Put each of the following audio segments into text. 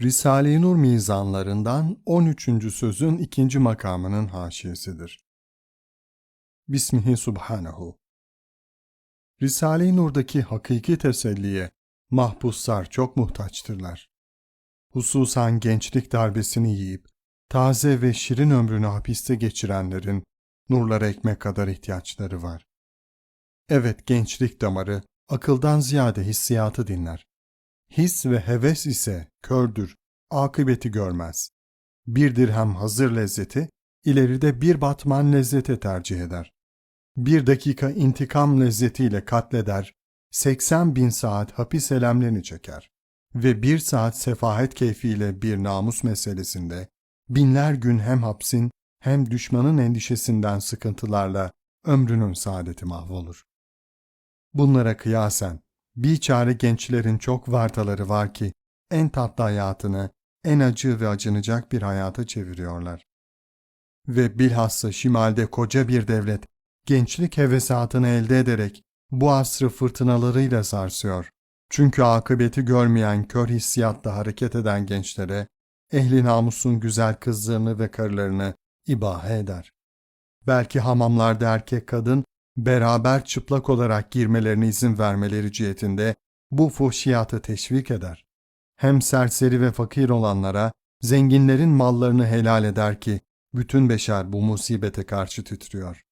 Risale-i Nur mizanlarından 13. sözün ikinci makamının haşiyesidir. Bismihi Subhanehu Risale-i Nur'daki hakiki teselliye mahpuslar çok muhtaçtırlar. Hususan gençlik darbesini yiyip taze ve şirin ömrünü hapiste geçirenlerin nurlara ekmek kadar ihtiyaçları var. Evet gençlik damarı akıldan ziyade hissiyatı dinler. His ve heves ise kördür, akıbeti görmez. Bir dirhem hazır lezzeti, ileride bir batman lezzete tercih eder. Bir dakika intikam lezzetiyle katleder, 80 bin saat hapis elemlerini çeker. Ve bir saat sefahet keyfiyle bir namus meselesinde, binler gün hem hapsin hem düşmanın endişesinden sıkıntılarla ömrünün saadeti mahvolur. Bunlara kıyasen, Biçare gençlerin çok vartaları var ki en tatlı hayatını en acı ve acınacak bir hayata çeviriyorlar. Ve bilhassa şimalde koca bir devlet gençlik hevesatını elde ederek bu asrı fırtınalarıyla sarsıyor. Çünkü akıbeti görmeyen kör hissiyatla hareket eden gençlere ehli namusun güzel kızlarını ve karılarını ibahe eder. Belki hamamlarda erkek kadın beraber çıplak olarak girmelerine izin vermeleri cihetinde bu fuhşiyatı teşvik eder. Hem serseri ve fakir olanlara zenginlerin mallarını helal eder ki bütün beşer bu musibete karşı titriyor.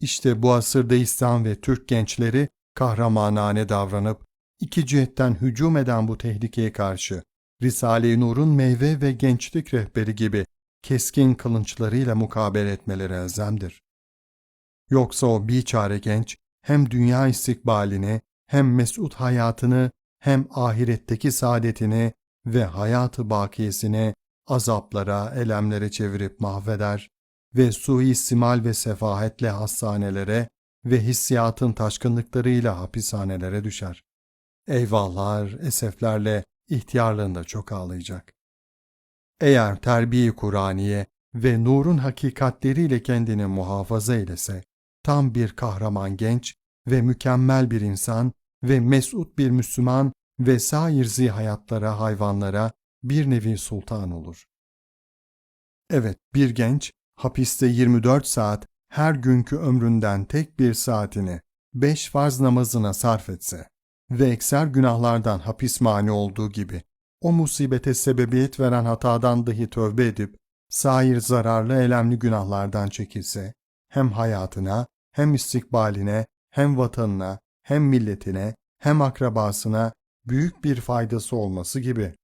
İşte bu asırda İslam ve Türk gençleri kahramanane davranıp iki cihetten hücum eden bu tehlikeye karşı Risale-i Nur'un meyve ve gençlik rehberi gibi keskin kılınçlarıyla mukabele etmeleri elzemdir. Yoksa o biçare genç hem dünya istikbalini hem mesut hayatını hem ahiretteki saadetini ve hayatı bakiyesini azaplara, elemlere çevirip mahveder ve suistimal ve sefahetle hastanelere ve hissiyatın taşkınlıklarıyla hapishanelere düşer. Eyvahlar, eseflerle ihtiyarlığında çok ağlayacak. Eğer terbiye Kur'aniye ve nurun hakikatleriyle kendini muhafaza eylese, tam bir kahraman genç ve mükemmel bir insan ve mesut bir Müslüman ve sair hayatlara, hayvanlara bir nevi sultan olur. Evet, bir genç hapiste 24 saat her günkü ömründen tek bir saatini beş farz namazına sarf etse ve ekser günahlardan hapis mani olduğu gibi o musibete sebebiyet veren hatadan dahi tövbe edip sair zararlı elemli günahlardan çekilse hem hayatına hem istikbaline hem vatanına hem milletine hem akrabasına büyük bir faydası olması gibi.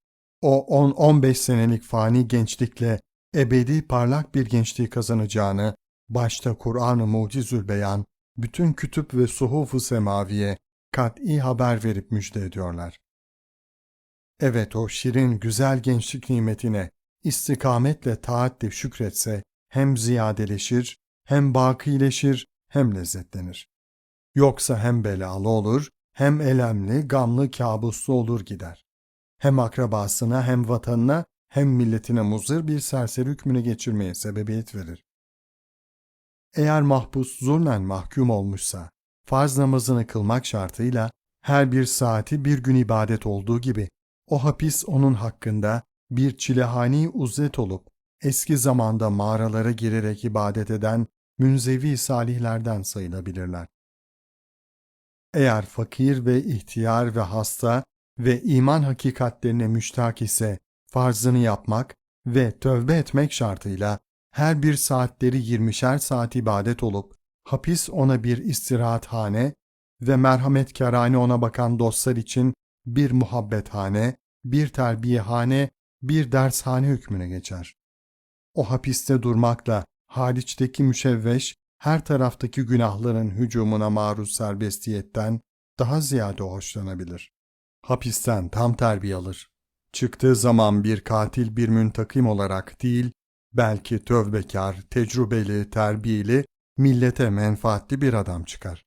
O 10-15 senelik fani gençlikle ebedi parlak bir gençliği kazanacağını başta Kur'an-ı Mucizül Beyan bütün kütüp ve suhuf-u semaviye kat'i haber verip müjde ediyorlar. Evet o şirin güzel gençlik nimetine istikametle taatle şükretse hem ziyadeleşir hem bakileşir hem lezzetlenir. Yoksa hem belalı olur hem elemli, gamlı, kabuslu olur gider. Hem akrabasına hem vatanına hem milletine muzır bir serseri hükmüne geçirmeye sebebiyet verir. Eğer mahpus zulmen mahkum olmuşsa, farz namazını kılmak şartıyla her bir saati bir gün ibadet olduğu gibi, o hapis onun hakkında bir çilehani uzet olup, eski zamanda mağaralara girerek ibadet eden münzevi salihlerden sayılabilirler. Eğer fakir ve ihtiyar ve hasta ve iman hakikatlerine müştak ise farzını yapmak ve tövbe etmek şartıyla her bir saatleri yirmişer saat ibadet olup hapis ona bir istirahathane ve merhametkârane ona bakan dostlar için bir muhabbethane, bir terbiyehane, bir dershane hükmüne geçer. O hapiste durmakla hariçteki müşevveş her taraftaki günahların hücumuna maruz serbestiyetten daha ziyade hoşlanabilir. Hapisten tam terbiye alır. Çıktığı zaman bir katil bir müntakim olarak değil, belki tövbekar, tecrübeli, terbiyeli, millete menfaatli bir adam çıkar.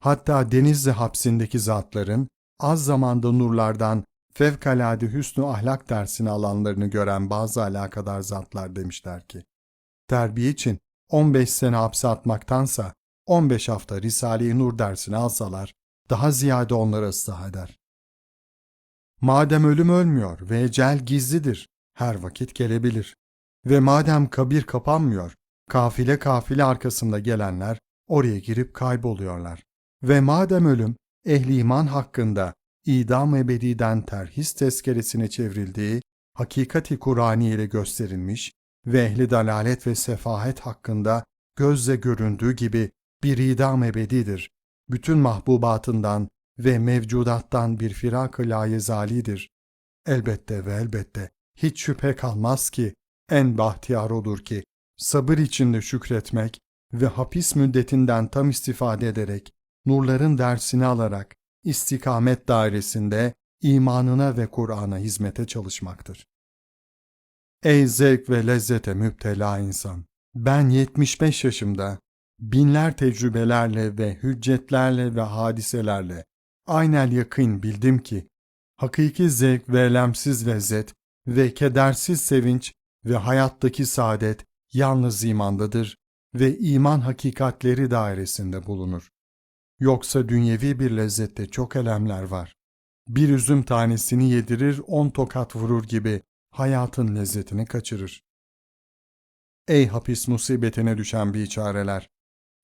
Hatta Denizli hapsindeki zatların az zamanda nurlardan fevkalade hüsnü ahlak dersini alanlarını gören bazı alakadar zatlar demişler ki, terbiye için 15 sene hapse atmaktansa 15 hafta Risale-i Nur dersini alsalar daha ziyade onları ıslah eder. Madem ölüm ölmüyor ve ecel gizlidir, her vakit gelebilir. Ve madem kabir kapanmıyor, kafile kafile arkasında gelenler oraya girip kayboluyorlar. Ve madem ölüm, ehli iman hakkında idam ebediden terhis tezkeresine çevrildiği hakikati Kur'ani ile gösterilmiş ve ehli dalalet ve sefahet hakkında gözle göründüğü gibi bir idam ebedidir. Bütün mahbubatından ve mevcudattan bir firak-ı layezalidir. Elbette ve elbette hiç şüphe kalmaz ki en bahtiyar odur ki sabır içinde şükretmek ve hapis müddetinden tam istifade ederek nurların dersini alarak istikamet dairesinde imanına ve Kur'an'a hizmete çalışmaktır. Ey zevk ve lezzete müptela insan! Ben 75 yaşımda binler tecrübelerle ve hüccetlerle ve hadiselerle aynel yakın bildim ki hakiki zevk ve elemsiz lezzet ve kedersiz sevinç ve hayattaki saadet yalnız imandadır ve iman hakikatleri dairesinde bulunur. Yoksa dünyevi bir lezzette çok elemler var. Bir üzüm tanesini yedirir on tokat vurur gibi hayatın lezzetini kaçırır. Ey hapis musibetine düşen biçareler!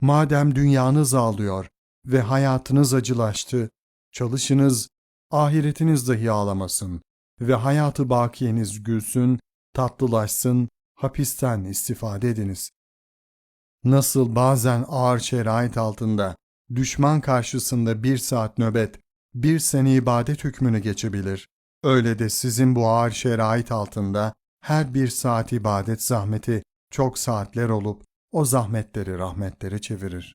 Madem dünyanız ağlıyor ve hayatınız acılaştı, çalışınız, ahiretiniz dahi ağlamasın ve hayatı bakiyeniz gülsün, tatlılaşsın, hapisten istifade ediniz. Nasıl bazen ağır şerait altında, düşman karşısında bir saat nöbet, bir sene ibadet hükmünü geçebilir, öyle de sizin bu ağır şerait altında her bir saat ibadet zahmeti çok saatler olup o zahmetleri rahmetlere çevirir.